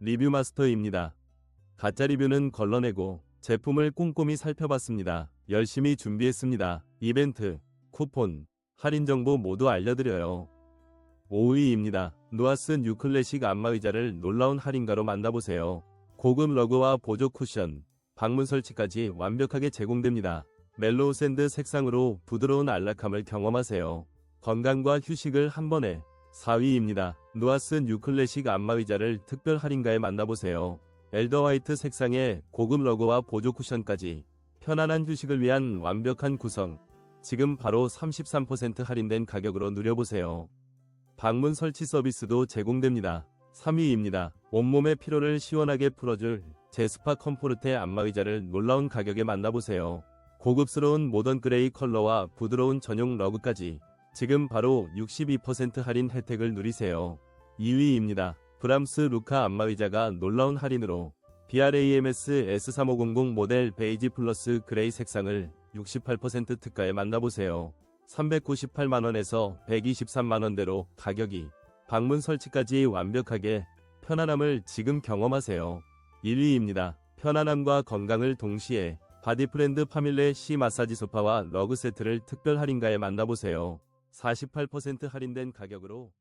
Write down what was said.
리뷰 마스터입니다. 가짜 리뷰는 걸러내고 제품을 꼼꼼히 살펴봤습니다. 열심히 준비했습니다. 이벤트, 쿠폰, 할인 정보 모두 알려드려요. 5위입니다. 누아스 뉴 클래식 안마의자를 놀라운 할인가로 만나보세요. 고급 러그와 보조 쿠션, 방문 설치까지 완벽하게 제공됩니다. 멜로우 샌드 색상으로 부드러운 안락함을 경험하세요. 건강과 휴식을 한 번에 4위입니다. 누아스 뉴클래식 안마의자를 특별 할인가에 만나보세요. 엘더 화이트 색상의 고급 러그와 보조 쿠션까지 편안한 휴식을 위한 완벽한 구성. 지금 바로 33% 할인된 가격으로 누려보세요. 방문 설치 서비스도 제공됩니다. 3위입니다. 온몸의 피로를 시원하게 풀어줄 제스파 컴포르테 안마의자를 놀라운 가격에 만나보세요. 고급스러운 모던 그레이 컬러와 부드러운 전용 러그까지 지금 바로 62% 할인 혜택을 누리세요. 2위입니다. 브람스 루카 안마의자가 놀라운 할인으로 BRAMS S3500 모델 베이지 플러스 그레이 색상을 68% 특가에 만나보세요. 398만원에서 123만원대로 가격이 방문 설치까지 완벽하게 편안함을 지금 경험하세요. 1위입니다. 편안함과 건강을 동시에 바디프렌드 파밀레 C 마사지 소파와 러그 세트를 특별 할인가에 만나보세요. 48% 할인된 가격으로